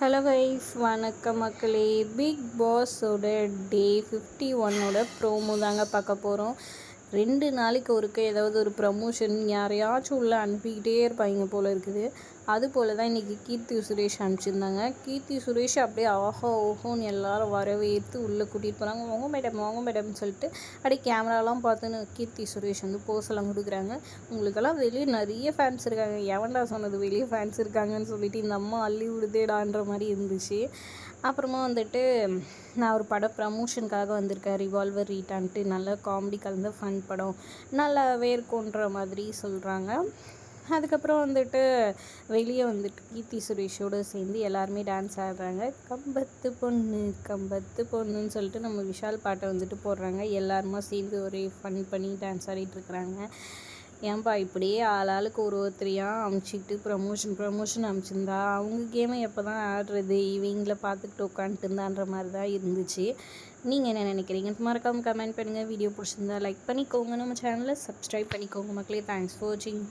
Hello guys வணக்கம் மக்களே. Big பாஸோட டே ஃபிஃப்டி ஒன்னோட ப்ரோமோ தாங்க பார்க்க போகிறோம் ரெண்டு நாளைக்கு ஒருக்க ஏதாவது ஒரு ப்ரமோஷன் யாரையாச்சும் உள்ளே அனுப்பிக்கிட்டே இருப்பாங்க போல் இருக்குது. அது போல் தான் இன்றைக்கி கீர்த்தி சுரேஷ் அனுப்பிச்சிருந்தாங்க. கீர்த்தி சுரேஷ் அப்படியே ஆஹோ ஓஹோன்னு எல்லாரும் வரவேற்று உள்ளே கூட்டிகிட்டு போகிறாங்க வாங்க மேடம் வாங்க மேடம்னு சொல்லிட்டு அப்படியே கேமராலாம் பார்த்துன்னு கீர்த்தி சுரேஷ் வந்து போஸ்லாம் கொடுக்குறாங்க. உங்களுக்கெல்லாம் வெளியே நிறைய ஃபேன்ஸ் இருக்காங்க. எவன்டா சொன்னது வெளியே ஃபேன்ஸ் இருக்காங்கன்னு சொல்லிட்டு இந்த அம்மா அள்ளி விடுதேடான்ற மாதிரி இருந்துச்சு. அப்புறமா வந்துட்டு நான் ஒரு படம் ப்ரமோஷனுக்காக வந்திருக்கேன். ரிவால்வர் ரீட்டான்ட்டு நல்ல காமெடி கலந்த ஃபன் படம் நல்லாவே இருக்குன்ற மாதிரி சொல்கிறாங்க அதுக்கப்புறம் வந்துட்டு வெளியே வந்துட்டு கீர்த்தி சுரேஷோடு சேர்ந்து எல்லாருமே டான்ஸ் ஆடுறாங்க. கம்பத்து பொண்ணு கம்பத்து பொண்ணுன்னு சொல்லிட்டு நம்ம விஷால் பாட்டை வந்துட்டு போடுறாங்க. எல்லாருமா சேர்ந்து ஒரே ஃபன் பண்ணி டான்ஸ் ஆடிட்டுருக்குறாங்க ஏன்பா இப்படியே ஆளாளுக்கு ஒரு ஒருத்தரையாக அமுச்சிக்கிட்டு ப்ரமோஷன் ப்ரமோஷன் அமுச்சிருந்தா அவங்க கேமை எப்போ தான் ஆடுறது? இவங்கள பார்த்துக்கிட்டு உட்காந்துட்டு இருந்தான்ற மாதிரி தான் இருந்துச்சு. நீங்கள் என்ன நினைக்கிறீங்க? மறக்காமல் கமெண்ட் பண்ணுங்கள் வீடியோ பிடிச்சிருந்தா லைக் பண்ணிக்கோங்க. நம்ம சேனலை சப்ஸ்கிரைப் பண்ணிக்கோங்க மக்களே. தேங்க்ஸ் ஃபார் வாட்சிங்